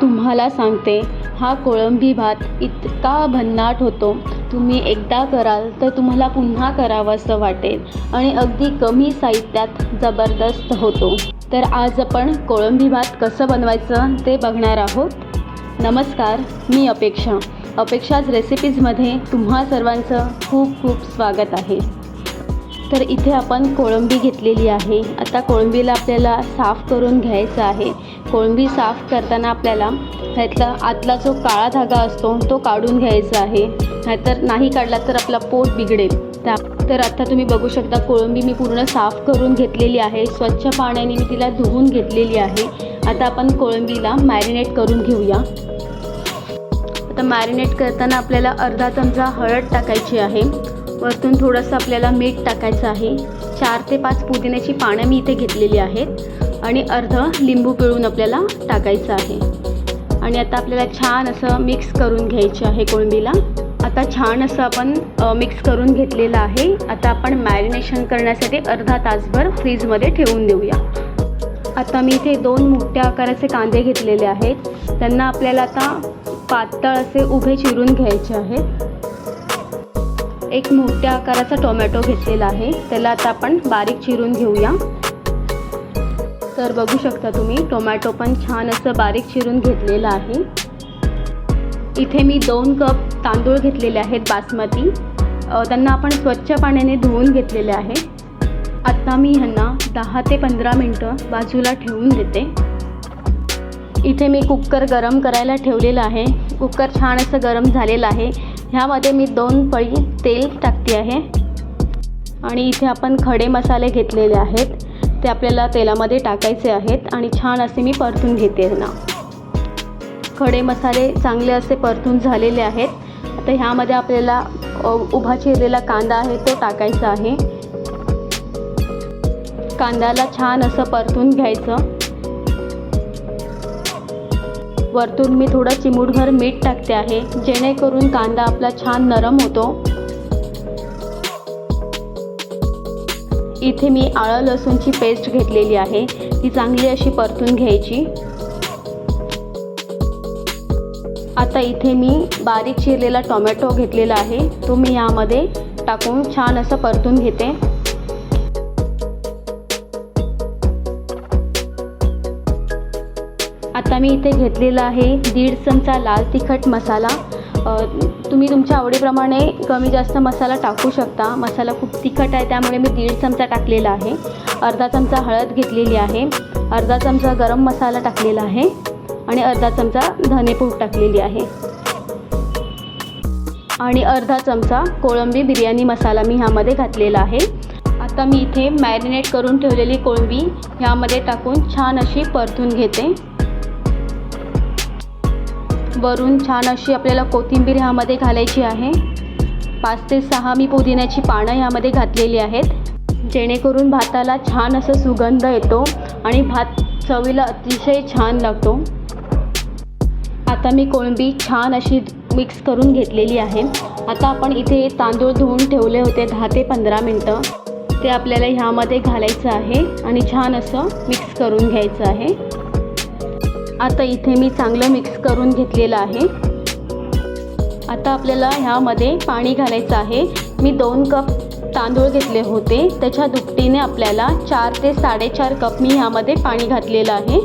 तुम्हाला सांगते हा कोळंबी भात इतका भन्नाट होतो. तुम्ही एकदा कराल तर तुम्हाला पुन्हा करावंसं वाटेल आणि अगदी कमी साहित्यात जबरदस्त होतो. तर आज आपण कोळंबी भात कसं बनवायचं ते बघणार आहोत. नमस्कार मी अपेक्षा. अपेक्षाच रेसिपीजमध्ये तुम्हा सर्वांचं खूप खूप स्वागत आहे. तर इथे आपण कोळंबी घेतलेली आहे. आता कोळंबीला आपल्याला साफ करून घ्यायचं आहे. कोळंबी साफ करताना आपल्याला ह्यातला आतला जो काळा धागा असतो तो काढून घ्यायचा आहे. नाहीतर नाही काढला तर आपला पोट बिघडेल. त्या तर आता तुम्ही बघू शकता कोळंबी मी पूर्ण साफ करून घेतलेली आहे. स्वच्छ पाण्याने मी तिला धुवून घेतलेली आहे. आता आपण कोळंबीला मॅरिनेट करून घेऊया. आता मॅरिनेट करताना आपल्याला अर्धा चमचा हळद टाकायची आहे. वरतून थोडंसं आपल्याला मीठ टाकायचं आहे. चार ते पाच पुदिन्याची पानं मी इथे घेतलेली आहेत. आणि अर्ध लिंबू पिळून आपल्याला टाकायचं आहे. आणि आता आपल्याला छान असं मिक्स करून घ्यायचे आहे कोळंबीला. आता छान असं आपण मिक्स करून घेतलेलं आहे. आता आपण मॅरिनेशन करण्यासाठी अर्धा तासभर फ्रीजमध्ये ठेवून देऊया. आता मी इथे दोन मोठ्या आकाराचे कांदे घेतलेले आहेत. त्यांना आपल्याला आता पातळ असे उभे चिरून घ्यायचे आहेत. एक मोठ्या आकाराचा टोमॅटो घेतलेला आहे. त्याला आता आपण बारीक चिरून घेऊया. तर बघू शकता तुम्ही टोमॅटो पण छान असं बारीक चिरून घेतलेलं आहे. इथे मी दोन कप तांदूळ घेतलेले आहेत बासमती. त्यांना आपण स्वच्छ पाण्याने धुवून घेतलेले आहे. आत्ता मी ह्यांना दहा ते पंधरा मिनटं बाजूला ठेवून देते. इथे मी कुकर गरम करायला ठेवलेलं आहे. कुकर छान असं गरम झालेलं आहे. ह्यामध्ये मी दोन पळी तेल टाकते आहे. आणि इथे आपण खडे मसाले घेतलेले आहेत. ते आपल्याला तेलामध्ये टाकायचे आहेत आणि छान असे मी परतून घेते ना. खडे मसाले चांगले असे परतून झालेले आहेत. आता ह्यामध्ये आपल्याला उभा चिरलेला कांदा आहे तो टाकायचा आहे. कांद्याला छान असं परतून घ्यायचं. वरतून मी थोडं चिमूटभर मीठ टाकते आहे. जेणेकरून कांदा आपला छान नरम होतो. इथे मी आळं लसूणची पेस्ट घेतलेली आहे. ती चांगली अशी परतून घ्यायची. आता इथे मी बारीक चिरलेला टोमॅटो घेतलेला आहे. तो मी यामध्ये टाकून छान असं परतून घेते. आता मी इथे घेतलेला आहे दीड चमचा लाल तिखट मसाला. तुम्ही तुमच्या आवडीप्रमाणे कमी जास्त मसाला टाकू शकता. मसाला खूप तिखट आहे त्यामुळे मी दीड चमचा टाकलेला आहे. अर्धा चमचा हळद घेतलेली आहे. अर्धा चमचा गरम मसाला टाकलेला आहे. आणि अर्धा चमचा धनेपूड टाकलेली आहे. आणि अर्धा चमचा कोळंबी बिर्याणी मसाला मी ह्यामध्ये घातलेला आहे. आता मी इथे मॅरिनेट करून ठेवलेली कोळंबी ह्यामध्ये टाकून छान अशी परतून घेते. वरून छान अशी आपल्याला कोथिंबीर ह्यामध्ये घालायची आहे. पाच ते सहा मी पुदिन्याची पानं ह्यामध्ये घातलेली आहेत. जेणेकरून भाताला छान असं सुगंध येतो आणि भात चवीला अतिशय छान लागतो. आता मी कोळंबी छान अशी मिक्स करून घेतलेली आहे. आता आपण इथे तांदूळ धुवून ठेवले होते दहा ते पंधरा मिनटं. ते आपल्याला ह्यामध्ये घालायचं आहे आणि छान असं मिक्स करून घ्यायचं आहे. आता इथे मी चांगलं मिक्स करून घेतलेलं आहे. आता आपल्याला ह्यामध्ये पाणी घालायचं आहे. मी दोन कप तांदूळ घेतले होते. त्याच्या दुपटीने आपल्याला चार ते साडेचार कप मी ह्यामध्ये पाणी घातलेलं आहे.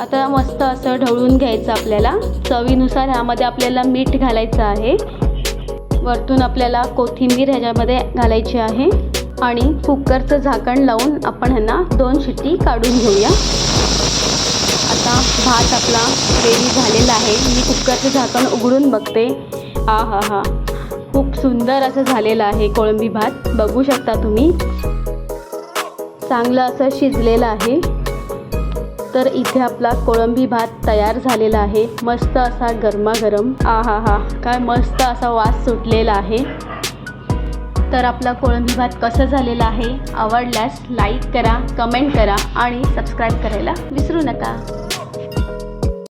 आता मस्त असं ढवळून घ्यायचं आपल्याला. चवीनुसार ह्यामध्ये आपल्याला मीठ घालायचं आहे. वरतून आपल्याला कोथिंबीर ह्याच्यामध्ये घालायची आहे. आणि कुकरचं झाकण लावून आपण ह्यांना दोन शिट्टी काढून घेऊया. आता भात आपला रेडी झालेला आहे. मी कुकरचं झाकण उघडून बघते. हा हा हा. खूप सुंदर असं झालेलं आहे कोळंबी भात. बघू शकता तुम्ही. चांगलं असं शिजलेलं आहे. तर इथे आपला कोळंबी भात तयार झालेला आहे. मस्त असा गरमागरम. आ हा हा. काय मस्त असा वास सुटलेला आहे. तर आपला कोळंबी भात कसं झालेला आहे? आवडल्यास लाईक करा कमेंट करा आणि सबस्क्राईब करायला विसरू नका.